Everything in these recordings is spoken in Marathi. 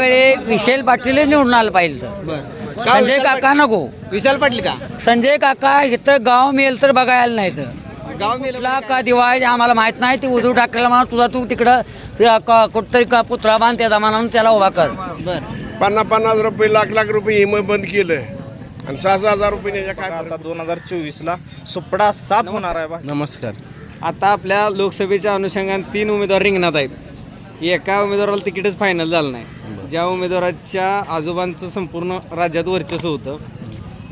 वेळी विशाल पाटील निवडून आलं पाहिजे तर. बर. संजय काका नको. विशाल पाटील का? संजय काका इथं गाव मिळेल तर बघायला नाही तर. गाव मेलं कुठला का दिवाळी आम्हाला माहीत नाही. ते उद्धव ठाकरेला म्हणा तुझा तू तिकडं क- कुठतरी का पुतळा बांध त्याचा म्हणून त्याला उभा कर. बर. पन्नास पन्नास रुपये लाख लाख रुपये हिम बंद केलं आणि सहा सहा हजार रुपये काय आता दोन हजार चोवीस ला सुपडा साफ होणार आहे बा. नमस्कार. आता आपल्या लोकसभेच्या अनुषंगाने तीन उमेदवार रिंगणात आहेत. एका उमेदवाराला तिकीटच फायनल झालं नाही ज्या उमेदवाराच्या आजोबांचं संपूर्ण राज्यात वर्चस्व होतं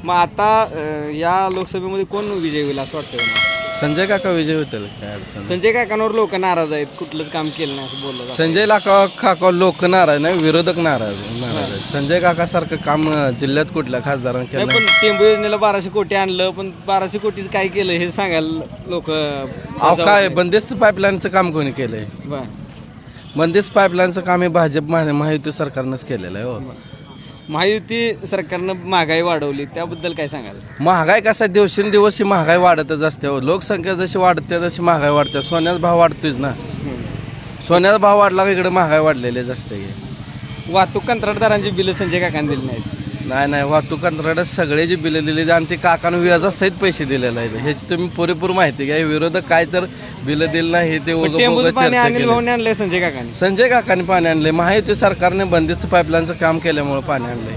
मग आता अं, या लोकसभेमध्ये कोण विजय होईल असं वाटतं तुम्हाला? संजय काका विजय होतील काय अडचण नाही. संजय काकांवर लोक नाराज आहेत कुठलंच काम केलं नाही असं बोललं जातं. संजय लाका काका लोक नाराज नाही विरोधक नाराज नाराज आहेत. संजय काका सारखं काम अं, जिल्ह्यात कुठल्या खासदारांनी नाही केलं पण टेंबू योजनेला बाराशे कोटी आणलं पण बाराशे कोटीच काय केलं हे सांगायला लोक अहो काय बंदिस्त पाईपलाईनचं काम कोणी केलंय बंदिस्त पाईपलाईनचं काम हे भाजप महा- महायुती सरकारनंच केलेलं आहे हो. महायुती सरकारनं महागाई वाढवली त्याबद्दल काय सांगाल? महागाई कसा दिवसेंदिवस ही महागाई वाढतच असते हो. लोकसंख्या जशी वाढते तशी महागाई वाढते. सोन्याचा भाव वाढतोच ना. सोन्याचा भाव वाढला का इकडे महागाई वाढलेलीच असते वाहतूक कंत्राटदारांची बिलं संजय काकांनी दिली नाहीत. नाही नाही वाहतूक कंत्राटात सगळे जे बिलं दिलेली आणि ते काकानं व्याजासहित पैसे दिलेले आहेत. ह्याची तुम्ही पुरेपूर माहिती घ्या. हे विरोधक काय तर बिलं दिलं नाही ते उगाच- टेंबूचं उगाच पाणी चर्चा अनिल केली. भाऊने आणलंय संजय काकांनी. संजय काकांनी पाणी आणले. महायुती सरकारने बंदिस्त पाईपलाईनचं काम केल्यामुळे पाणी आणलंय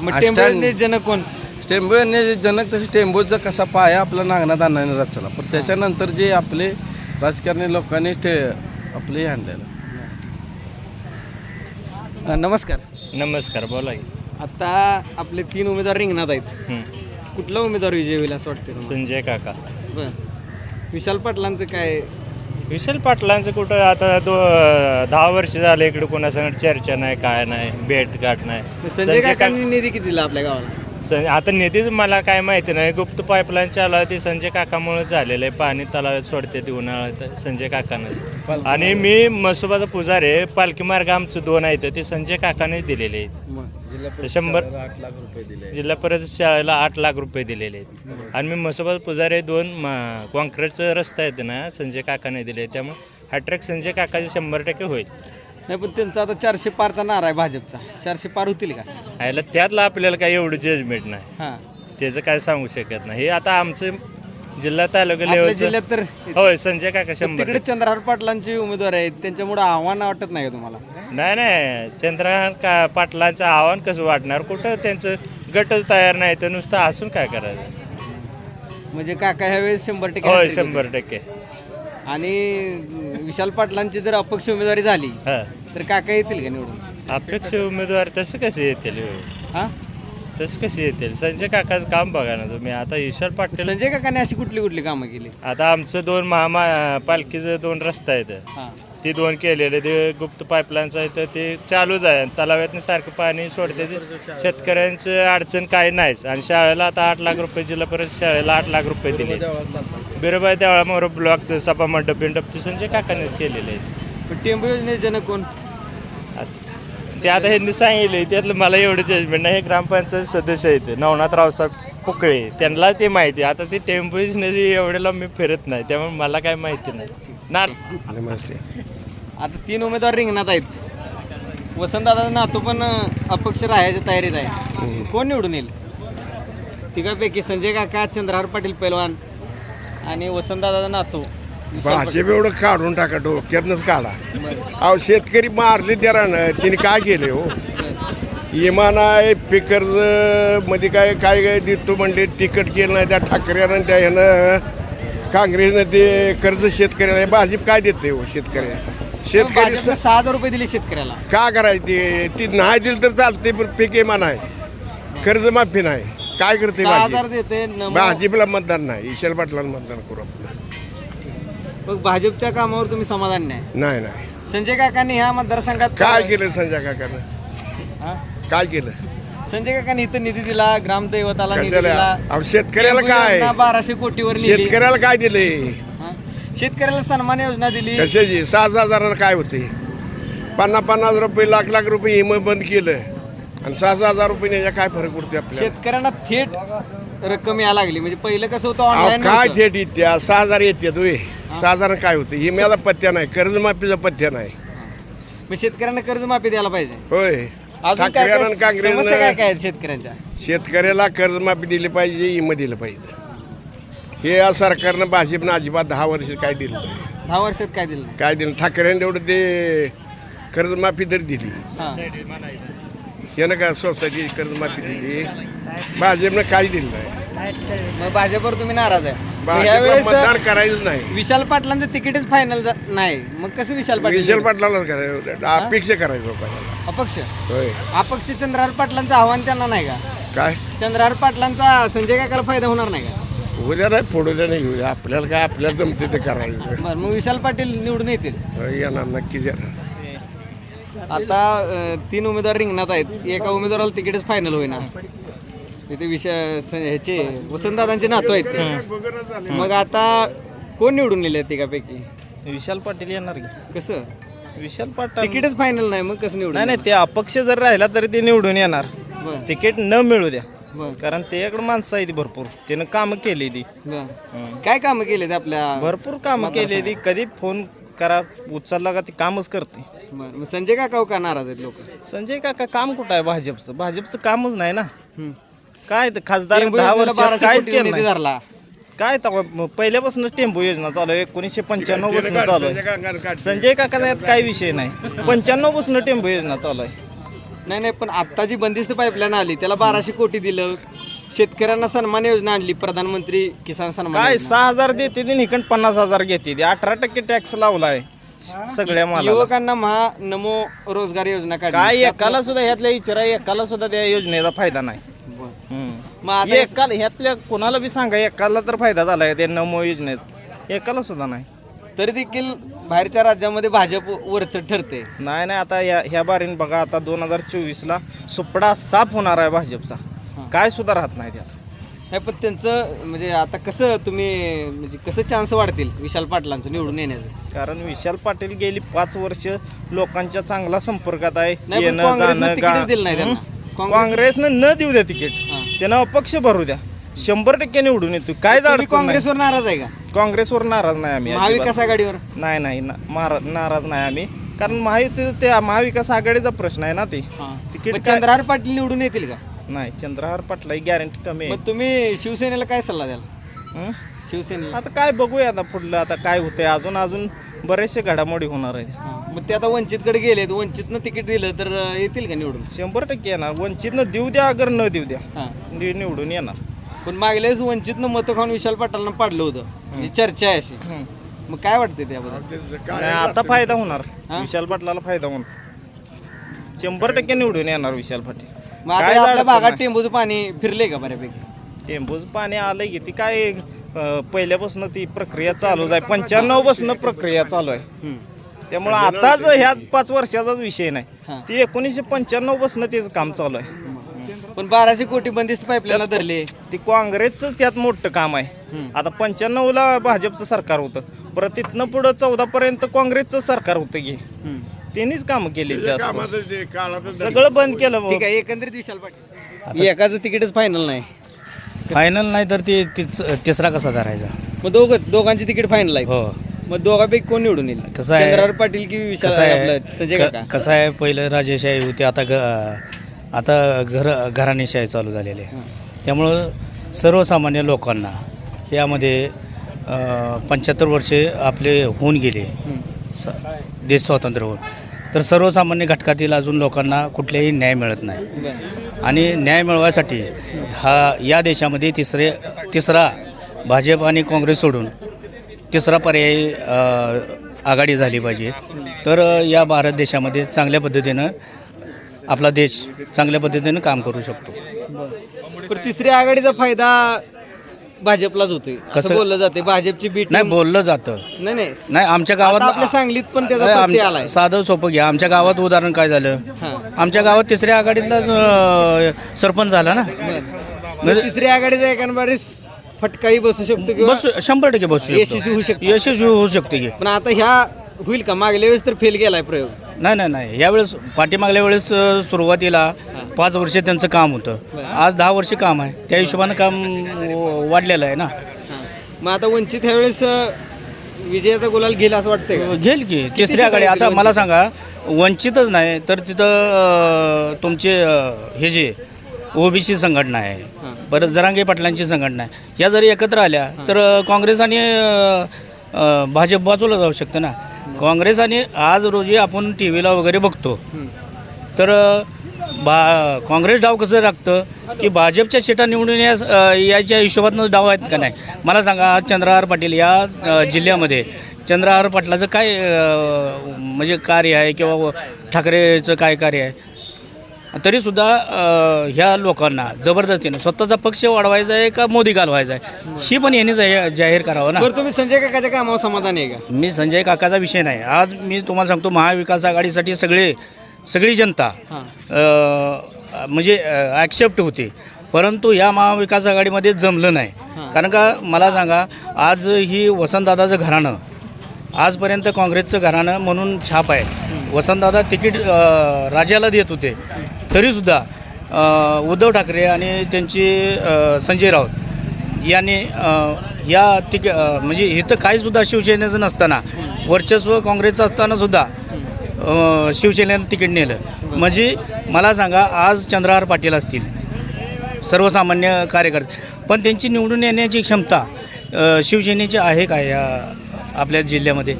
मग अष्टांग- जनक कोण? टेंबू यांनी जनक तसे टेंबूचा कसा पाया आपला नागनाथ अण्णाने रचला. पण त्याच्यानंतर जे आपले राजकारणी लोकांनी ते आपले हे आणलेलं. अ, नमस्कार. नमस्कार बोला की. आता आपले तीन उमेदवार रिंगणात आहेत. कुठला उमेदवार विजय होईल असं वाटतं? संजय काका. बरं. विशाल पाटलांचं काय? विशाल पाटलांचं कुठं आता दो दहा वर्ष झाले इकडे कोणासंग चर्चा नाही काय नाही भेट गाठ नाही. संजय काकांनी निधी किती दिला आपल्या गावाला? सं- आता निधीच मला काय माहिती नाही. गुप्त पाईपलाईन चालू आहे ते संजय काकामुळे झालेलं आहे. पाणी तलावात सोडते ते उन्हाळ्यात संजय काकानं आणि मी मसोबाचा पुजारी पालखी मार्ग आमचं दोन आहेत ते संजय काकानेच दिलेले आहेत. शंभर जिल्हा परिषद शाळेला आठ लाख रुपये दिलेले आहेत. आणि मी मसोबा पुजारी दोन म- कॉन्क्रीटचं रस्ता येते ना संजय काकाने दिले त्यामुळे हा ट्रॅक संजय काकाचे शंभर टक्के होईल. नाही पण त्यांचा आता चारशे पारचा नारा आहे भाजपचा. चारशे पार होतील का? यायला त्यातलं आपल्याला काही एवढं जजमेंट नाही. हां. त्याचं काय सांगू शकत नाही. हे आता आमचं जिल्हा तालुका आपल्या लेवलचं जिल्ह्यात तर होय संजय काका शंभर तिकडे चंद्रहार पाटलांचे उमेदवार आहेत. त्यांच्यामुळे आव्हान वाटत नाही का तुम्हाला? नाही नाही. चंद्रकांत का पाटलांचं आव्हान कसं वाटणार? कुठं त्यांचं गटच तयार नाही तर नुसतं असून काय करायचं? म्हणजे काका ह्यावेळेस शंभर टक्के होय hat-trick शंभर टक्के. आणि विशाल पाटलांची जर अपक्ष उमेदवारी झाली हां. तर काका येतील का निवडून? अपेक्ष उमेदवार तसं कसे येतील? हो? तसं कसे येतील? संजय काकाचं काम बघा ना तुम्ही. आता ईश्वर पाटील संजय काकाने अशी कुठली कुठली कामं केली? आता आमचं दोन महामा पालखीचं दोन रस्ता आहेत. हा. ते दोन केलेले. ते गुप्त पाईपलाईनचं आहे तर ते चालूच आहे. तलाव्यातनं सारखं पाणी सोडते ते. शेतकऱ्यांचं अडचण काही नाहीच. आणि शाळेला आता आठ लाख रुपये जिल्हा परिषद शाळेला आठ लाख रुपये दिले. बिरोबाई देवळा मोर ब्लॉकचं सभा मंडप बिंडप ते संजय काकानेच केलेले आहेत. पण टेंबू योजनेचे जनक कोण? ते आता ह्यांनी सांगितले त्यातलं मला एवढं जजमेंट नाही. हे ग्रामपंचायत सदस्य आहेत. नवनाथ रावसाहेब पुकळे त्यांना ते माहिती. आता ते टेम्पो एवढ्याला मी फिरत नाही त्यामुळे मला काय माहिती नाही. ना आता तीन उमेदवार रिंगणात आहेत. वसंतदादा नातू पण अपक्ष राहायच्या तयारीत आहे. कोण निवडून येईल? तिघापैकी संजय काका चंद्रहार पाटील पैलवान आणि वसंतदादा नातू. भाजप एवढं काढून टाका डोक्यातनंच काढा. अहो शेतकरी मारले त्याला तिने काय केले हो? इमान आहे पिकरमध्ये काय काय काय देतो म्हणजे तिकट केलं नाही त्या ठाकरेनं त्या ह्यानं काँग्रेसनं ते कर्ज शेतकऱ्याला भाजप काय देते हो शेतकऱ्याला शेतकरी सहा हजार रुपये दिले शेतकऱ्याला. का करायची? ती नाही दिली तर चालते पण पीक इमान आहे. कर्जमाफी नाही. काय करते सहा भाजप? हजार देते नमो- भाजपला मतदान नाही ईशल पाटलाला मतदान करू आपलं मग भाजपच्या कामावर तुम्ही समाधान नाही? नाही नाही. संजय काकांनी ह्या मतदारसंघात काय केलं संजय काकानं? हा? काय केलं? संजय काकांनी इथं निधी दिला ग्रामदैवताला निधी कशाला? दिला. अहो, शेतकऱ्याला काय योजना बाराशे कोटीवर नेली. शेतकऱ्याला काय दिले? हा? शेतकऱ्याला सन्मान योजना दिली. कशाची? सहा सहा हजाराला काय होते? पन्नास पन्नास रुपये लाख लाख रुपये हिम बंद केलं. आणि सहा सहा हजार रुपये याचा काय फरक पडतो आपल्याला? शेतकऱ्यांना थेट रक्कम यायला लागली. म्हणजे पहिलं कसं होतं अहो, ऑनलाईन काय थेट येत्या? सहा हजार येते तुम्ही हजार काय होते? हिम्याला पत्त्या नाही. कर्जमाफीचा पत्त्या नाही. मग शेतकऱ्यांना कर्जमाफी द्यायला पाहिजे. होय. अजून काय ठाकरे काय आणि समस्या काय काँग्रेसनं काय आहेत शेतकऱ्यांच्या? शेतकऱ्याला कर्जमाफी दिली पाहिजे इमं दिलं पाहिजे. हे या सरकारनं भाजपनं अजिबात दहा वर्ष काय दिलं नाही. दहा वर्षात काय दिलं नाही? काय दिलं ठाकरेंनी तेवढं ते कर्जमाफी तरी दिली. हा. यानं काय सोसायटी कर्जमाफी दिली. भाजपनं काही दिलं नाही. मग भाजपवर तुम्ही नाराज आहे. भाजपला मतदान करायचं नाही. विशाल पाटलांचं तिकीटच फायनल नाही. मग कसं विशाल पाटील विशाल पाटलालाच करायचं. अपेक्षा करायचं अपक्ष? होय. अपक्ष चंद्रहार पाटलांचं आव्हान त्यांना नाही का? काय? चंद्रहार पाटलांचा संजय काकाला फायदा होणार नाही का? उद्या नाही फोडूद्या नाही आपल्याला काय आपल्याला जमते ते करायचं बरं मग विशाल पाटील निवडून येतील. होय, येणार नक्कीच येणार. आता अं, तीन उमेदवार रिंगणात आहेत. एका उमेदवाराला तिकीटच फायनल होईना. तिथे विषय स- ह्याचे वसंतदादांचे नातू आहेत ते. मग आता कोण निवडून नेले तिघापैकी? विशाल पाटील येणार की. कसं? विशाल पाटील तिकीटच फायनल नाही मग कसं निवडून नाही नाही ते अपक्ष जर राहिला तरी ते निवडून येणार. बरं. तिकीट न मिळू द्या. बरं. कारण त्याच्याकडे माणसं आहे ती भरपूर. त्यानं कामं केली ती. बरं. काय कामं केले ते आपल्या भरपूर कामं केली ती. कधी फोन करा उचलला का ती कामच करते. बरं. मग संजय काका का नाराज आहेत लोक? संजय काका काम कुठं आहे भाजपचं? भाजपचं कामच नाही ना. काय ते खासदार दहा वर्ष बाराशे काहीच कोटी केलं निधी नाही. धरला. काय म- पहिल्यापासूनच टेंबू योजना चालू आहे एकोणीसशे पंच्याण्णवपासून चालू आहे. संजय काकाचा यात काही विषय नाही. पंच्याण्णवपासून टेंबू योजना चालू आहे. नाही नाही पण आता जी बंदिस्त पाईपलाईन आली त्याला बाराशे कोटी दिलं. शेतकऱ्यांना सन्मान योजना आणली प्रधानमंत्री किसान सन्मान काय योजना. सहा हजार देते ती निकट पन्नास हजार घेते ती. अठरा टक्के टॅक्स लावलाय सगळ्या माला युवकांना महा नमो रोजगार योजना काढली. काय एकाला सुद्धा ह्यातल्या विचारा एकाला सुद्धा त्या योजनेचा फायदा नाही. मग आता एकाला ह्यातल्या कोणाला बी सांगा एकाला तर फायदा झालाय त्या नमो योजनेत. एकाला सुद्धा नाही. तरी देखील बाहेरच्या राज्यामध्ये भाजप वरचढ ठरते नाही नाही आता या ह्या बारीन बघा आता दोन हजार चोवीसला सुपडा साफ होणार आहे भाजपचा. काय सुद्धा राहत नाही त्यात. नाही पण त्यांचं म्हणजे आता कसं तुम्ही म्हणजे कसं चान्स वाढतील विशाल पाटलांचं निवडून येण्याचं? कारण विशाल पाटील गेली पाच वर्ष लोकांच्या चांगला संपर्कात आहे. काँग्रेसनं न देऊ द्या तिकीट. त्यांना अपक्ष भरू द्या. शंभर टक्के निवडून येतो काय तुम्ही नाही. काँग्रेसवर नाराज आहे का? काँग्रेसवर नाराज नाही आम्ही अजिबात. महाविकास आघाडीवर? नाही नाही ना- मारा- नाराज नाही आम्ही. कारण महायुती ते महाविकास आघाडीचा प्रश्न आहे ना ते. तिकीट मग काय- चंद्रहार पाटील निवडून येतील का? नाही चंद्रहार पाटला गॅरंटी कमी आहे. मग तुम्ही शिवसेनेला काय सल्ला द्याल? हं? शिवसेनेला. आता काय बघूया आता पुढलं. आता काय होतंय? अजून अजून बरेचसे घडामोडी होणार आहेत. हां. मग ते आता वंचितकडे गेलेत वंचितनं तिकीट दिलं तर येतील का निवडून? शंभर टक्के येणार. वंचितनं देऊ द्या अगर न देऊ द्या. हां. नि- निवडून येणार. पण मागल्या वेळेस वंचितनं मतं खाऊन विशाल पाटलांना पाडलं होतं. म्हणजे चर्चा आहे अशी. मग काय वाटते त्याबद्दल? नाही आता फायदा होणार. विशाल पाटलाला फायदा होणार. शंभर टक्के निवडून येणार विशाल पाटील. मग आता काय आपल्या अडचण भागात नाही. टेंबूचं पाणी फिरले का बऱ्यापैकी? टेंबूच पाणी आलंय की ती काय पहिल्यापासून ती प्रक्रिया चालूच आहे. पंच्याण्णवपासून प्रक्रिया चालू आहे. त्यामुळे आताच ह्या पाच वर्षाचाच विषय. नाही. ती एकोणीसशे पंच्याण्णवपासून तेच काम चालू आहे. पण बाराशे कोटी बंदिस्त पाईपलाईन धरले. ती काँग्रेसच त्यात मोठं काम आहे. हं. आता पंच्याण्णवला भाजपचं सरकार होतं. परत तिथनं पुढं चौदा पर्यंत काँग्रेसचं सरकार होतं की. हं. त्यांनीच कामं केली जास्त. सगळं बंद केलं भाऊ. ठीक आहे एकंदरीत विशाल पाटील. एकाचं तिकीटच फायनल नाही. फायनल नाही तर ती तीच- तिसरा कसा धरायचा? मग दोघच दोघांची तिकीट फायनल आहे. हो. मग दोघांपैकी कोण निवडून येईल? कसं आहे- चंद्रहार पाटील की विशाल कसं आहे? आपलं संजय क- काका? कसं आहे? पहिलं राजेशाही होती आता ग आता घर घराणेशाही चालू झालेली. आहे त्यामुळं सर्वसामान्य लोकांना यामध्ये पंच्याहत्तर वर्षे आपले होऊन गेले. स- देश स्वातंत्र्य होऊन. तर सर्वसामान्य घटकातील अजून लोकांना कुठलेही न्याय मिळत नाही. बरं. आणि न्याय मिळवायसाठी हा या देशामध्ये तिसरे तिसरा भाजप आणि काँग्रेस सोडून तिसरा पर्याय आघाडी झाली पाहिजे. तर या भारत देशामध्ये चांगल्या पद्धतीनं आपला देश चांगल्या पद्धतीनं काम करू शकतो. पण तिसऱ्या आघाडीचा फायदा भाजपलाच होतोय. कसं? बोललं जाते भाजपची बीट नाही बोललं जातं. नाही नाही. नाही आमच्या गावात आपल्या सांगलीत पण त्याचा आलाय. साधं सोपं घ्या. आमच्या गावात उदाहरण काय झालं. आमच्या गावात तिसऱ्या आघाडीतला अ, सरपंच झाला ना. मग तिसऱ्या आघाडीचा एकांबारीस फटकाही बसू शकतो किंवा बस शंभर टक्के बसू शकतो. यशस्वी होऊ शकतो. यशस्वी होऊ शकते की. पण आता ह्या होईल का? मागल्या वेळेस तर फेल गेलाय प्रयोग. नाही नाही नाही. यावेळेस पाठीमागल्या वेळेस अ, सुरुवातीला पाच वर्ष त्यांचं काम होतं. आज दहा वर्ष काम आहे. त्या हिशोबानं काम व- वाढलेलं आहे ना. मग आता वंचित ह्या वेळेस विजयाचा गुलाल घेईल असं वाटतंय का? घेईल की. तिसरी आघाडी. आता मला सांगा वंचितच नाही तर तिथं अं, तुमचे अं, हे जे ओबीसी संघटना आहे परत जरांगे पाटलांची संघटना आहे. ह्या जरी एकत्र आल्या तर काँग्रेस आणि भाजप बाजूला जाऊ शकतं ना. काँग्रेस आणि आज रोजी आपण टी व्हीला वगैरे बघतो. तर बा काँग्रेस डाव कसं लागतं की भाजपच्या सीटा निवडून या याच्या हिशोबातून डाव आहेत का नाही? मला सांगा आज चंद्रहार पाटील या जिल्ह्यामध्ये चंद्रहार पाटलाचं काय म्हणजे कार्य आहे किंवा ठाकरेचं काय कार्य आहे? तरीसुद्धा ह्या लोकांना जबरदस्तीनं स्वतःचा पक्ष वाढवायचा आहे का मोदी घालवायचा आहे? ही पण यांनी जाहीर जाहीर करावं ना. बरं तुम्ही संजय काकाच्या कामावर समाधानी आहे का? मी संजय काकाचा विषय नाही. आज मी तुम्हाला सांगतो महाविकास आघाडीसाठी सगळे सगळी जनता अ, म्हणजे ॲक्सेप्ट होती. परंतु या महाविकास आघाडीमध्ये जमलं नाही. कारण का मला सांगा आज ही वसंतदादाचं घराणं आजपर्यंत काँग्रेसचं घराणं म्हणून छाप आहे. वसंतदादा तिकीट अ, राज्याला देत होते. तरीसुद्धा उद्धव ठाकरे आणि त्यांची संजय राऊत यांनी या तिक म्हणजे इथं काहीसुद्धा शिवसेनेचं नसताना वर्चस्व काँग्रेसचं असतानासुद्धा शिवसेनेला शिवसेनेनं तिकीट नेलं. म्हणजे मला सांगा आज चंद्रहार पाटील असतील सर्वसामान्य कार्यकर्ते पण त्यांची निवडून येण्याची क्षमता शिवसेनेची आहे का या आपल्या जिल्ह्यामध्ये?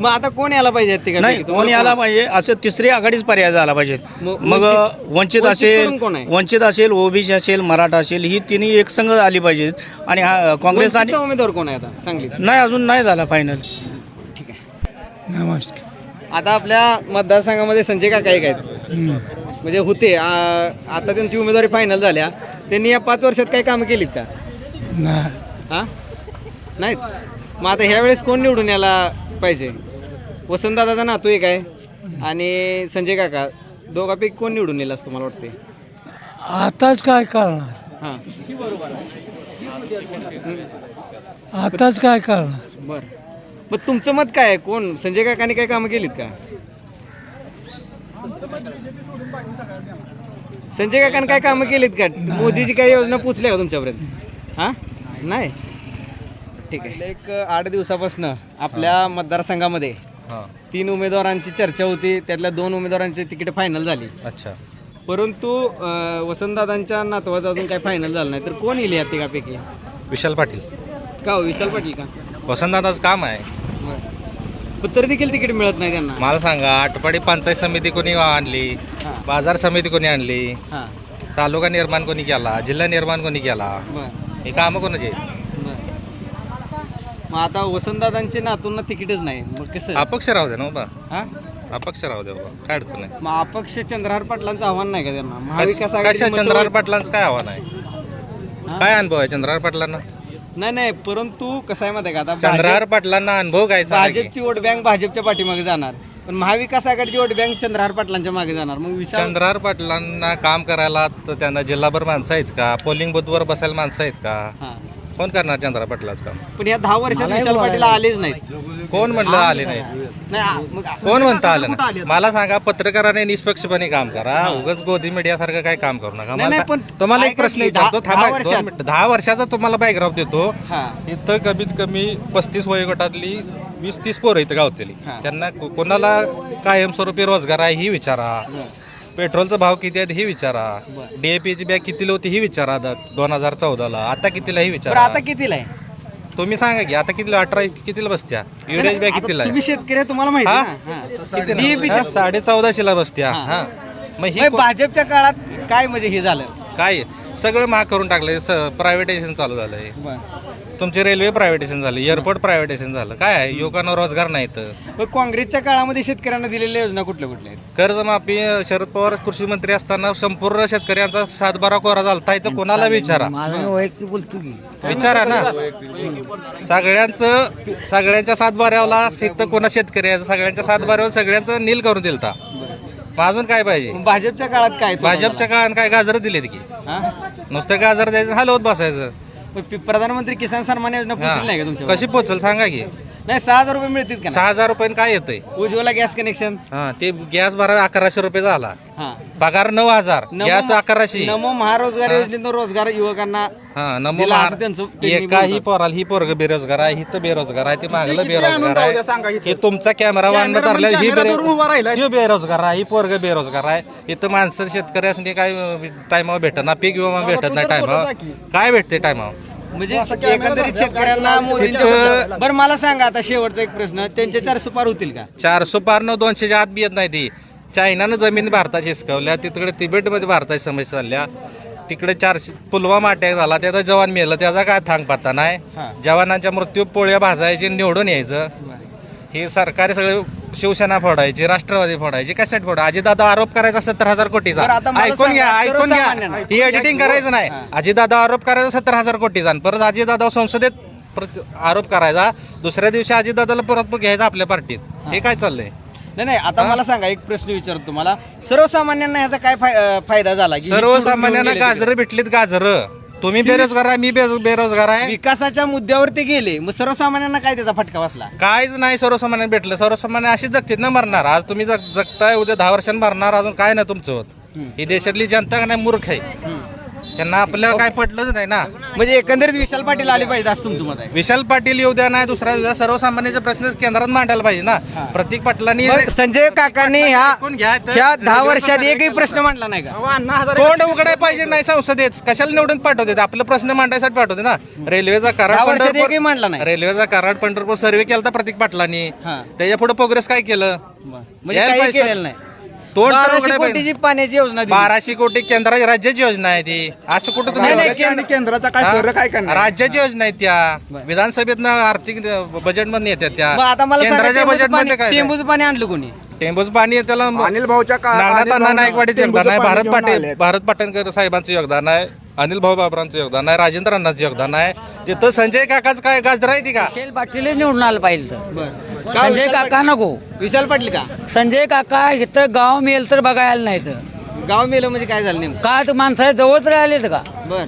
मग आता कोण यायला पाहिजे ते नाही कोण यायला पाहिजे? असं तिसरी आघाडीच पर्याय झाला पाहिजे. मग वंचित- असेल कोण आहे? वंचित असेल ओबीसी असेल मराठा असेल ही तिन्ही एकसंघ आली पाहिजेत आणि हा काँग्रेस आणि उमेदवार कोण आहे आता? सांगली नाही अजून नाही झाला फायनल ठीक आहे. नमस्कार. आता आपल्या मतदारसंघामध्ये संजय काका एक आहेत. म्हणजे होते. आ, आता त्यांची उमेदवारी फायनल झाल्या. त्यांनी या पाच वर्षात काही कामं केलीत का? हा? नाहीत? मग आता ह्या वेळेस कोण निवडून यायला पाहिजे? वसंतदादाचा नातू एक आहे आणि संजय काका दोघापैकी कोण निवडून येईल असं तुम्हाला वाटते आताच काय करणार हां. आताच काय करणार बरं. मग तुमचं मत काय आहे? कोण? संजय काकांनी काय कामं केलीत का? संजय काकांनी काय कामं केलीत का? मोदीची काही योजना पोचल्या का तुमच्यापर्यंत? हां? नाही? ठीक आहे. एक आठ दिवसापासून आपल्या मतदारसंघामध्ये तीन उमेदवारांची चर्चा होती त्यातल्या दोन उमेदवारांची तिकीट फायनल झाली. अच्छा. परंतु अं, वसंतदादांच्या नातवाचं अजून काही फायनल झालं नाही. तर कोण येईल या तिघापैकी? विशाल पाटील. का हो विशाल पाटील का? वसंतदादाचं काम आहे. पण तरी देखील तिकीट मिळत नाही त्यांना. मला सांगा आटपाडी पंचायत समिती कोणी आणली? बाजार समिती कोणी आणली? हां. तालुका निर्माण कोणी केला? जिल्हा निर्माण कोणी केला? बर. हे कामं कोणाचे मग आता वसंतदादांचे नातूंना तिकीटच नाही. मग कसं? अपक्ष राहू दे ना बाबा हा? अपक्ष राहू दे बाबा काय अडचण नाही. मग अपक्ष चंद्रहार पाटलांचं आव्हान नाही का त्यांना? महाविकास कशा आघाडीमध्ये चंद्रहार पाटलांचं काय आव्हान आहे? काय अनुभव आहे चंद्रहार पाटलांना? नाही नाही परंतु कसं आहे माहिती आहे का? आता चंद्रहार पाटलांना अनुभव काय सांगा की? भाजपची वोट बँक भाजपच्या पाठीमागे जाणार. पण महाविकास आघाडीची वोट बँक चंद्रहार पाटलांच्या मागे जाणार. मग चंद्रहार पाटलांना काम करायला तर त्यांना जिल्हाभर माणसं आहेत का? पोलिंग बूथवर बसायला माणसं आहेत का? हा. कोण करणार चंद्रहार पाटलाचं काम. पण या दहा वर्षात विशाल पाटील आलेच नाहीत. कोण म्हणलं आले नाही नाही आ- मग कोण म्हणतं आलं नाही? मला सांगा पत्रकाराने निष्पक्षपणे काम करा. उगाच गोदी मीडिया सारखं काय काम करू नका. नाही, मला पण तुम्हाला एक प्रश्न दहा- विचारतो. दहा थांबा वर्षात- दोन मिनिटं. दहा वर्षाचा तुम्हाला बॅकग्राऊंड देतो. हा. इथं कमीत कमी पस्तीस वयोगटातली वीस तीस पोरं इथं गावतेली. हा. त्यांना को- कोणाला कायमस्वरूपी रोजगार आहे ही. विचारा पेट्रोलचा भाव किती आहेत ही विचारा. डीएपीची बॅग कितीला होती ही विचारा दोन हजार चौदाला. आता कितीला ही बरं विचारा आता कितीला आहे? तुम्ही सांगा की आता कितीला अठरा कितीला बसत्या? युरेज बॅग आता कितीला आहे? तुम्ही शेतकरी आहे, तुम्हाला माहिती? आहे ना? हा. किती DAP च्या- ना? साडे चौदाशेला बसत्या. हा. मग ही को- भाजपच्या काळात काय म्हणजे हे झालं? काय? सगळं महाग करून टाकलंय. प्रायव्हेटायझेशन चालू झालंय. तुमची रेल्वे प्रायव्हेटेशन झालं एअरपोर्ट प्रायव्हेटेशन झालं. काय आहे? युवकांना रोजगार नाही तर मग काँग्रेसच्या काळामध्ये शेतकऱ्यांना दिलेल्या योजना कुठल्या कुठल्या आहेत? कर्जमाफी शरद पवार कृषी मंत्री असताना संपूर्ण शेतकऱ्यांचा सातबारा कोरा झालता. इथं कोणाला विचारा? माझं वैयक्तिक बोलतो की. विचारा ना. सगळ्यांचं सगळ्यांच्या सातबाऱ्याला इथं कोणा शेतकरी आहे? सगळ्यांच्या सातबाऱ्यावर सगळ्यांचं नील करून दिलता. मग अजून काय पाहिजे? मग भाजपच्या काळात काय? भाजपच्या काळात काय गाजर दिलेत की? हा? नुसतं गाजर द्यायचं हलवत बसायचं. प्रधानमंत्री किसान सन्मान योजना पोहोचली नाही का. तुमच्या कशी पोचल सांगा की. नाही सहा हजार रुपये मिळतील का सहा हजार रुपये काय येतंय? Ujjwala gas connection. हा ते गॅस भरा अकराशे रुपये झाला. हा. पगार नऊ हजार नमो- गॅस अकराशे. नमो महारोजगार योजनेतून रोजगार युवकांना हा नमो दिला महार- असं त्यांचं- त्यांनी एकाही. पोराला ही पोरग बेरोजगार आहे ही तर बेरोजगार आहे ते मागलं बेरोजगार आहे. हे तुमचा कॅमेरा वाहन धरल्या ही बेरो- बेरोजगार आहे ही पोरग बेरोजगार आहे. इथं माणसं शेतकरी असून ते काय टायमावर भेटत ना पीक विमा भेटत नाही टायमावर काय भेटते टायमावर म्हणजे एकंदरीत शेतकऱ्यांना मोदींच्या बरं मला सांगा आता शेवटचा एक प्रश्न. त्यांचे चारशे पार होतील का? चारशे पार न दोनशेच्या आत बी येत नाही ती. चायनानं जमीन भारताची हिसकावल्या तिकडे तिबेटमध्ये भारताची समस्या चालल्या तिकडे चारशे पुलवामा अटॅक झाला त्याचा जवान मेलं त्याचा काय थांग पत्ता नाही. जवानांच्या मृत्यू पोळ्या भाजायचे निवडून यायचं. हे सरकारी सगळे शिवसेना फोडायची राष्ट्रवादी फोडायची कशासाठी फोडा. अजितदादा आरोप करायचा सत्तर हजार कोटीचा. बरं, आता मला ऐकून घ्या सांगा, ऐकून घ्या. सर्वसामान्यांना. ही एडिटिंग करायचं नाही. अजितदादा आरोप करायचा सत्तर हजार कोटीचा आणि परत अजितदादा संसदेत परत आरोप करायचा. दुसऱ्या दिवशी अजितदादाला परत घ्यायचा आपल्या पार्टीत. हे काय चाललंय? नाही नाही आता मला सांगा एक प्रश्न विचारतो तुम्हाला. सर्वसामान्यांना ह्याचा काय फाय- अं, फायदा झाला की सर्वसामान्यांना गाजरं भेटलीत गाजरं. तुम्ही बेरोजगार आहे मी बेरो- बेरोजगार. आहे. विकासाच्या मुद्द्यावर ते गेले. मग सर्वसामान्यांना काय त्याचा फटका बसला? काहीच नाही सर्वसामान्य भेटलं. सर्वसामान्य अशीच जगतीत न मरणार. आज तुम्ही जग जगताय उद्या दहा वर्षांनी मरणार. अजून काय नाही तुमचं होत. ही देशातली जनता का नाही मूर्ख आहे. त्यांना आपल्याला काय पटलंच नाही ना. म्हणजे एकंदरीत विशाल पाटील आले पाहिजे असं तुमचं मत आहे. विशाल पाटील येऊ द्या नाही दुसरा येऊ द्या सर्वसामान्याचे प्रश्न केंद्रात मांडायला पाहिजे ना. प्रत्येक पाटलांनी मग संजय काकांनी ह्या दहा वर्षात एकही प्रश्न मांडला नाही का? तोंड उघडाय पाहिजे नाही संसदेत. कशाला निवडून पाठवते? आपलं प्रश्न मांडायसाठी पाठवते ना. रेल्वेचा करार दहा वर्षात पंढरपूर- एकही मांडला नाही. रेल्वेचा करार पंढरपूर सर्वे केला प्रत्येक पाटलांनी. हा. त्याच्या पुढे प्रोग्रेस काय केलं? म्हणजे यायला काही पाहिजे. केलेलं नाही. तोंड तर बाराशे उघडाय पाहिजे. कोटीची पाण्याची योजना दिली. बाराशे कोटी केंद्राची राज्याची योजना आहे ती. असं कुठं नाही, तुम्ही केंद्र- केंद्राचा हा? राज्याची योजना आहे त्या. विधानसभेत आर्थिक बजेटमध्ये येतात त्या. मग आता मला सांगा, केंद्राच्या टेंबूचं बजेटमध्ये पाणी- काय टेंबूचं पाणी आणलं कोणी? टेंबूच पाणी आहे त्याला अनिल भाऊच्या काळात नागनाथ अण्णा योगदान आहे. भारत पाटील. भारत पाटणकर साहेबांचं योगदान आहे. अनिल भाऊ बाबरांचं योगदान आहे राजेंद्र अण्णांचं योगदान आहे. तिथं संजय काकाच काय गाजर आहे ती का? विशाल पाटील निवडून आलं पाहिजे तर. संजय काका नको. विशाल पाटील का? संजय काका इथं गाव मिळेल तर बघायला नाही तर. गाव मेलं म्हणजे काय झालं नेमकं? का तर माणसाच्या जवळ तरी आलेत का? बर.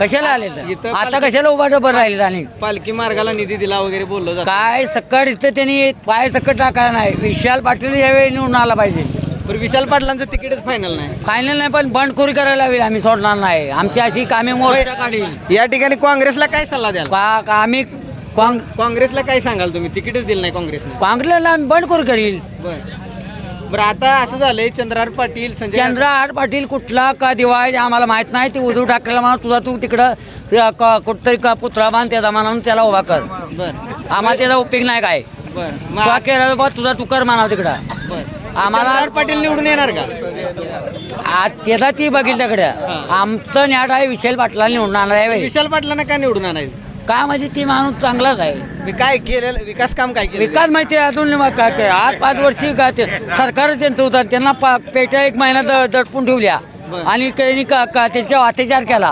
कशाला आले तर इथं आता कशाला उभा डबर राहिले आणि? पालखी मार्गाला निधी दिला वगैरे बोललो जातं. काय सक्कड इथं त्यांनी पाय सक्कड टाकायला नाही. विशाल पाटील यावेळी निवडून आला पाहिजे. बरं विशाल पाटलांचं तिकीटच फायनल नाही. फायनल नाही पण बंडखोरी करायला हवी आम्ही सोडणार नाही. आमची अशी कामे मोर्चा काढील. या ठिकाणी काँग्रेसला काय सल्ला द्याल? का का आम्ही काँग काँग्रेसला काय सांगाल तुम्ही? तिकीटच दिलं नाही काँग्रेसने. काँग्रेसला आम्ही बंडखोरी करील. बर. बरं आता असं झालंय चंद्रहार पाटील संजय चंद्रहार पाटील कुठला का दिवाळी आम्हाला माहीत नाही. ते उद्धव ठाकरेला म्हणा तुझा तू तिकडं क- कुठतरी का पुतळा बांध त्याचा म्हणून त्याला उभा कर. बर. आम्हाला त्याचा उपयोग नाही काय. बर. मग केलं बा तुझा तू कर म्हणाव तिकडं. बर. आम्हाला पाटील निवडून येणार का? आ- त्याला ती बघील तिकडे आमचं न्याड आहे विशाल पाटला निवडून आणणार आहे बाई. विशाल पाटलांना काय निवडून आणायचं? काय म्हणजे ती माणूस चांगलाच आहे. मी काय केलेलं विकास काम काय केलं विकास माहिती आहे अजून मग काय ते आठ पाच वर्षी काय ते सरकार त्यांचं होतं त्यांना पा- पेट्या एक महिना द- दडपून ठेवल्या. बरं. आणि त्यांनी का- का- त्यांच्यावर अत्याचार केला.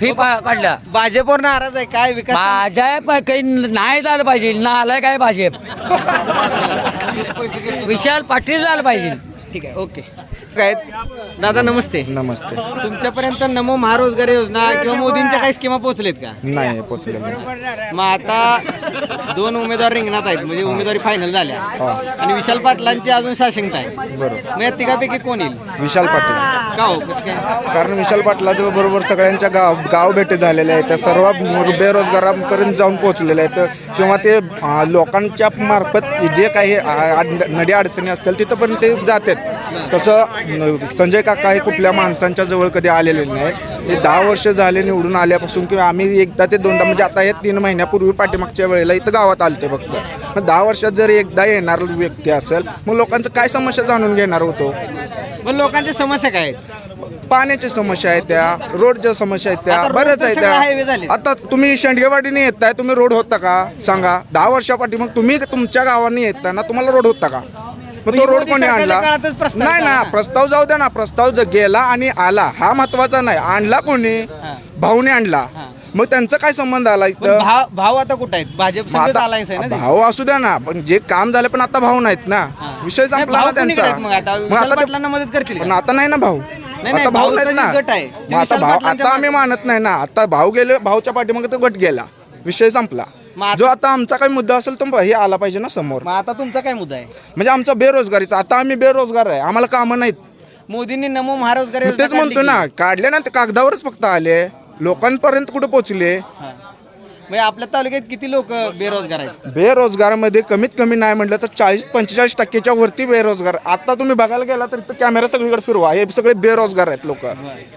फी पा- काढल्या. भाजपवर नाराज आहे काय विकास भाजप काही नाही झालं पाहिजे ना आलाय काय भाजप? विशाल पाटील झालं पाहिजे. ठीक आहे. ओके. काय दादा नमस्ते. नमस्ते. तुमच्यापर्यंत नमो महारोजगार योजना किंवा मोदींच्या काही स्कीमा पोहोचलेत का? नाही पोचले मग आता दोन उमेदवार रिंगणात आहेत म्हणजे उमेदवारी फायनल झाल्या. आणि विशाल पाटलांची अजून शासनता आहे. बरोबर. मग या तिघापैकी कोण येईल? विशाल पाटील. का हो? कसं काय? कारण विशाल पाटलाच्या बरोबर सगळ्यांच्या गाव गाव भेटी झालेल्या आहेत. त्या सर्व बेरोजगारांपर्यंत जाऊन पोहोचलेल्या आहेत. किंवा ते अं, लोकांच्या मार्फत जे काही अं, अड- नडी अडचणी असतील तिथंपर्यंत ते जातात. तसं संजय काका हे कुठल्या माणसांच्या जवळ कधी आलेले नाहीत. हे दहा वर्ष झाले निवडून आल्यापासून किंवा आम्ही एकदा ते दोनदा म्हणजे आता हे तीन महिन्यापूर्वी पाठीमागच्या वेळेला इथं गावात आलते फक्त. मग दहा वर्षात जर एकदा येणार व्यक्ती असेल मग लोकांचं काय समस्या जाणून घेणार होतो मग लोकांच्या समस्या काय आहेत? पाण्याची समस्या आहे त्या रोडच्या समस्या आहेत त्या बऱ्याच आहेत त्या. आता तुम्ही शेंडगेवाडीने येताय तुम्ही रोड होता का? सांगा. दहा वर्षापाठी मग तुम्ही तुमच्या गावांनी येताना तुम्हाला रोड होता का? मग म्हणजे तो रोड मोदी कोणी सरकारच्या आणला? काळातच प्रस्ताव नाही ना. प्रस्ताव जाऊ द्या ना प्रस्ताव ज- गेला आणि आला हा महत्त्वाचा नाही. आणला कोणी? भाऊने आणला. मग त्यांचा काय संबंध आला पण इथं? भाव भाव आता कुठं आहेत? भाजप मग संघच आता आलायच आहे ना ते? भाऊ असू द्या ना पण जे काम झालं पण आता भाऊ नाहीत ना. विषय नाही, संपला भाव ना कोणीकडे त्यांचा. आहेत मग? आता मग विशाल आता ते- पाटलांना मदत करतील पण का? आता नाही ना भाऊ. नाही, आता भाऊ भाऊचा नाहीत ना. जे गट आहे, ते मग आता विशाल भाऊ पाटलांच्या आता आम्ही मानत नाही ना. आता भाऊ गेले भाऊच्या पाठीमागे तो गट गेला. विषय संपला. मग आता- जो आता आमचा काही मुद्दा असेल तो हे आला पाहिजे ना समोर. मग आता तुमचा काय मुद्दा आहे? म्हणजे आमचा बेरोजगारीचा आता आम्ही बेरोजगार आहे आम्हाला कामं नाहीत. मोदींनी नमो महारोजगार तेच म्हणतो. ना काढले ना ते कागदावरच फक्त आले. लोकांपर्यंत कुठे पोहोचले. म्हणजे आपल्या तालुक्यात किती लोक बेरोजगार आहेत? बेरोजगारामध्ये कमीत कमी नाही म्हटलं तर चाळीस पंचेचाळीस टक्क्याच्या वरती बेरोजगार. आता तुम्ही बघायला गेला तर इथं कॅमेरा सगळीकडे फिरवा. हे सगळे बेरोजगार आहेत लोक.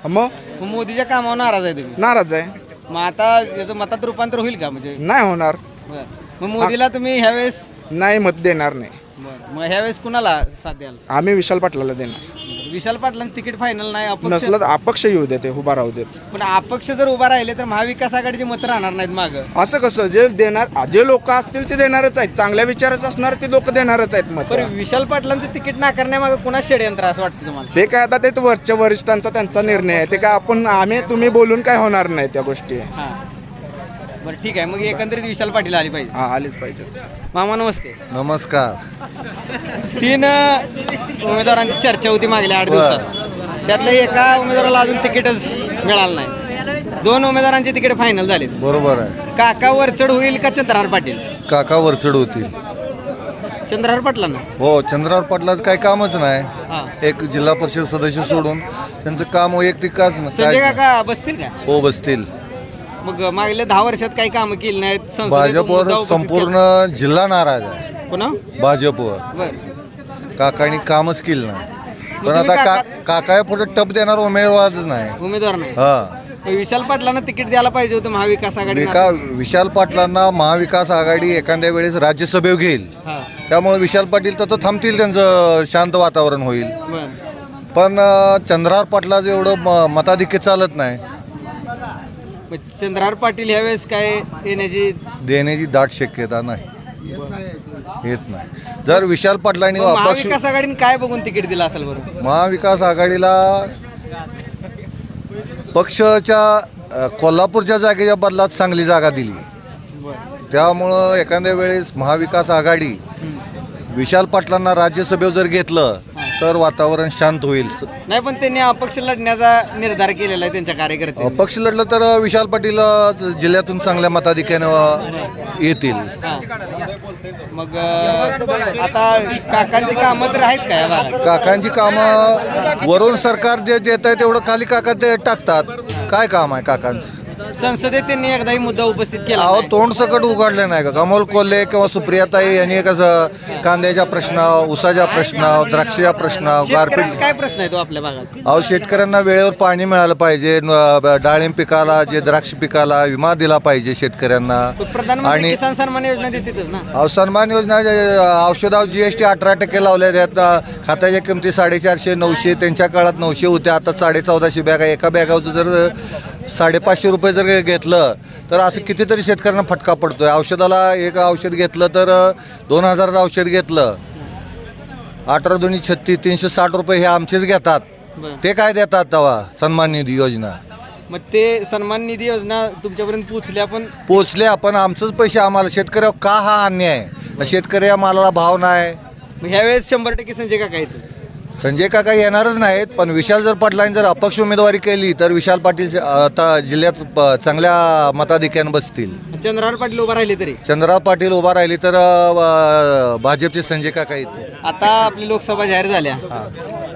मग? मग मोदीच्या कामावर नाराज आहे तुम्ही? नाराज आहे. मग आता याचं मतात रूपांतर होईल का? म्हणजे नाही होणार. बरं. मग मोदीला तुम्ही ह्यावेळेस नाही मत देणार नाही. बरं. मग ह्यावेळेस कुणाला साथ द्याल? आम्ही विशाल पाटलाला देणार. विशाल पाटलांचं तिकीट फायनल नाही अपक्ष नसलं तर अपक्ष येऊ देते उभा राहू देत. पण अपक्ष जर उभा राहिले तर महाविकास आघाडीचे मत राहणार नाहीत मागं. असं कसं जे देणार जे लोक असतील ते देणारच आहेत. चांगल्या विचाराचे असणार ते लोक देणारच आहेत मत. पण विशाल पाटलांचं तिकीट नाकारण्यामागे कुणा षडयंत्र असं वाटतं तुम्हाला? ते काय आता ते वरच्या वरिष्ठांचा त्यांचा निर्णय आहे. ते काय आपण आम्ही तुम्ही बोलून काय होणार नाही त्या गोष्टी. हां. बरं ठीक आहे. मग एकंदरीत विशाल पाटील आली पाहिजे. हा आलीच पाहिजे. मामा नमस्ते. नमस्कार. तीन अ, उमेदवारांची चर्चा होती मागल्या आठ दिवसात. त्यातलं एका उमेदवाराला अजून तिकीटच मिळालं नाही. दोन उमेदवारांचे तिकीट फायनल झालेत. बरोबर आहे. काका वरचढ होईल का चंद्रहार पाटील? काका वरचढ होतील. चंद्रहार पाटलांना? हो चंद्रहार पाटलाचं काही कामच हा. नाही एक जिल्हा परिषद सदस्य सोडून त्यांचं काम वैयक्तिक काच न- संजय काय काका बसतील का? हो बसतील. मग मागल्या दहा वर्षात काही कामं केली नाहीत मुद्दा भाजपवर उपस्थित संपूर्ण जिल्हा नाराज आहे. केला. पुन्हा? भाजपवर बर. काकांनी कामच केलं नाही. पण तुम्ही आता का काका- काका पुढे टप देणार उमेदवारच नाही. उमेदवार नाही. हा. मग विशाल पाटलांना तिकीट द्यायला पाहिजे होतं महाविकास आघाडी विका विशाल पाटलांना महाविकास आघाडी एखाद्या वेळेस राज्यसभेवर घेईल. हा. त्यामुळे विशाल पाटील तर थांबतील त्यांचं शांत वातावरण होईल. बर. पण अ, चंद्रहार पाटलाचं एवढं म- मताधिक्य चालत नाही. मग चंद्रहार पाटील ह्यावेळेस काय येण्याची देण्याची दाट शक्यता नाही. येत नाही. जर विशाल पाटलांनी अपक्ष महाविकास आघाडीने काय बघून तिकीट दिलं असेल बरं? महाविकास आघाडीला पक्षाच्या अ, कोल्हापूरच्या जागेच्या बदलात चांगली जागा दिली. त्यामुळं एखाद्या वेळेस महाविकास आघाडी विशाल पाटलांना राज्यसभेवर जर घेतलं तर वातावरण शांत होईल. नाही पण त्यांनी अपक्ष लढण्याचा निर्धार केलेला आहे त्यांच्या कार्यकर्त्यांनी. पक्ष लढलं तर विशाल पाटील जिल्ह्यातून चांगल्या मताधिक्यानं अ, येतील. मग आता काकांची कामं तर आहेत का या भागात? काकांची कामं वरून सरकार जे देत आहे तेवढं खाली काका ते टाकतात. काय काम आहे काकांचं? संसदेत त्यांनी एकदाही मुद्दा उपस्थित केला अहो नाही. तोंड सकट उघडलं नाही का? कमल कोल्हे किंवा सुप्रियाताई यांनी कसं कांद्याच्या प्रश्न उसाच्या प्रश्न द्राक्षाच्या प्रश्न गारपीट शेतकऱ्यांचा काय प्रश्न आहे तो आपल्या भागात? अहो शेतकऱ्यांना वेळेवर पाणी मिळालं पाहिजे न- ब- डाळिंब पिकाला जे द्राक्ष पिकाला विमा दिला पाहिजे शेतकऱ्यांना. प्रधानमंत्री आणि किसान सन्मान योजना देतेच ना? अहो सन्मान योजना जे- औषधावर जी एस टी अठरा टक्के लावल्या त्यात अ, खताच्या किमती साडेचारशे नऊशे त्यांच्या काळात नऊशे होत्या. आता साडे चौदाशे बॅगा एका बॅगावरचं जर साडेपाचशे रुपये जर घेतलं तर असं कितीतरी शेतकऱ्यांना फटका पडतोय. औषधाला एक औषध घेतलं तर दोन हजाराचं औषध घेतलं. अठरा दोन्ही छत्तीस तीनशे साठ रुपये हे आमचेच घेतात. ते काय देतात तेव्हा? सन्मान निधी योजना. मग ते सन्मान निधी योजना तुमच्यापर्यंत पोहोचल्या पण पोचले आपण आमचंच पैसे आम्हाला शेतकऱ्यावर का हा अन्याय? शेतकऱ्या मालाला भाव नाही. मग ह्यावेळेस शंभर टक्के संजय काका येतील. संजय काका येणारच नाहीत पण विशाल जर पाटलांनी जर अपक्ष उमेदवारी केली तर विशाल पाटील आता जिल्ह्यात प- चांगल्या मताधिक्यानं बसतील. चंद्रहार पाटील उभा राहिले तरी. चंद्रराव पाटील उभा राहिली तर अ, भाजपचे संजय काका येतील. आता आपली लोकसभा जाहीर झाल्या.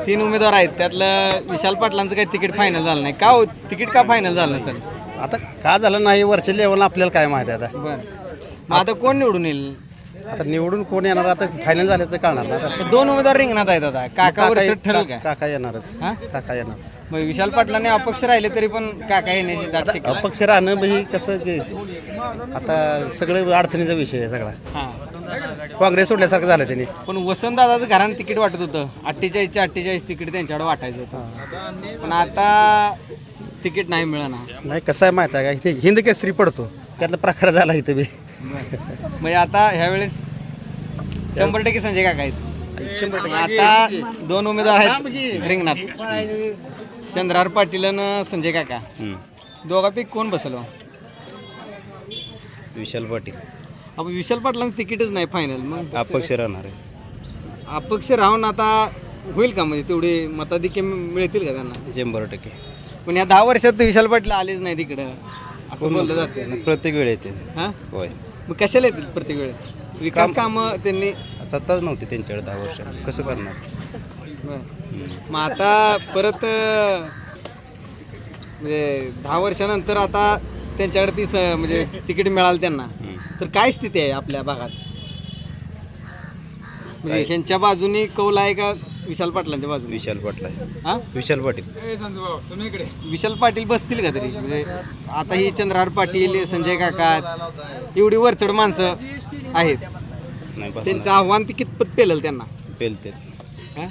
तीन उमेदवार आहेत त्यातलं विशाल पाटलांचं काही तिकीट फायनल झालं नाही. का हो तिकीट का फायनल झालं नाही सर? आता का झालं नाही वरच्या लेवलला आपल्याला काय माहिती आहे आता? बरं. मग आता कोण निवडून येईल? आता निवडून कोण येणार? आता फायनल झाले तर कळणार ना. आता. दोन उमेदवार रिंगणात आहेत आता. काका ठरेल का काका येणारच. हा? काका येणार. मग विशाल पाटलांनी अपक्ष राहिले तरी पण काका येण्याची दाट आता शक्यता अपक्ष राहणं म्हणजे कसं की आता सगळं अडचणीचा विषय आहे सगळा. हां. काँग्रेस सोडल्यासारखं झालं त्यांनी. पण वसंतदादाचं घरानं तिकीट वाटत होतं. अठ्ठेचाळीसचे अठ्ठेचाळीस तिकीट त्यांच्याकडे वाटायचं होतं. पण आता तिकीट नाही मिळणार. नाही कसं आहे माहिती आहे का? इथे हिंद केसरी पडतो. त्यातला प्रकार झाला इथं बी. म्हणजे आता ह्यावेळेस शंभर टक्के संजय काका आहेत. शंभर टक्के. आता दोन उमेदवार आहेत रिंगणात. चंद्रहार पाटील आणि संजय काका. दोघापैकी कोण बसलो? विशाल पाटील. आपण विशाल पाटलांचं तिकीटच नाही फायनल मग अपक्ष राहणार आहे. अपक्ष राहून आता होईल का? म्हणजे तेवढे मताधिक्य मिळतील का त्यांना? शंभर टक्के. पण या दहा वर्षात तर विशाल पाटील आलेच नाही तिकडं असं बोललं जाते. प्रत्येक वेळ येते. हा? होय. मग कशाला येतील प्रत्येक वेळेस? विकास कामं त्यांनी सत्ताच नव्हती त्यांच्याकडे दहा वर्ष. कसं करणार? बरं. मग आता परत अं, म्हणजे दहा वर्षानंतर आता त्यांच्याकडे ती स- म्हणजे तिकीट मिळालं त्यांना. तर काय स्थिती आहे आपल्या भागात? म्हणजे ह्यांच्या बाजूनी कौल आहे का विशाल पाटलांच्या बाजूने. विशाल पाटील हा? विशाल पाटील. विशाल पाटील बसतील का तरी? म्हणजे आता ही चंद्रहार पाटील संजय काका एवढी वरचढ माणसं आहेत. नाही त्यांचं आव्हान ते कितपत पेलल त्यांना? पेलते हा?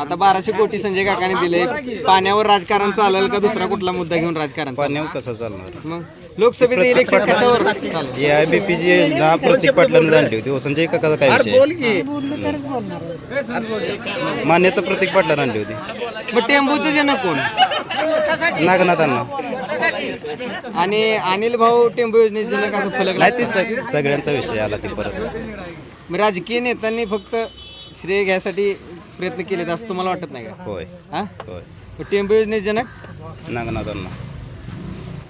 आता बाराशे कोटी संजय काकाने दिले. पाण्यावर राजकारण चालेल का दुसरा कुठला मुद्दा घेऊन राजकारण चालेल? पाण्यावर कसं चालणार? मग? लोकसभेचं इलेक्शन कशावर? आय बी पी जी योजना प्रत्येक पाटलांना आणली होती. हो, संजय काकाचा काय विषय? मान्यता प्रत्येक पाटलांना आणली होती. मग टेंबूचं जन कोण? नागनाथांना आणि अनिल भाऊ टेंबू योजनेचे जनक असं फलक नाही ते. सग- सगळ्यांचा विषय आला ते परत. मग राजकीय नेत्यांनी फक्त श्रेय घ्यायसाठी प्रयत्न केले असं तुम्हाला वाटत नाही का? होय. हा? होय. मग टेंबू योजनेचे जनक नागनाथांना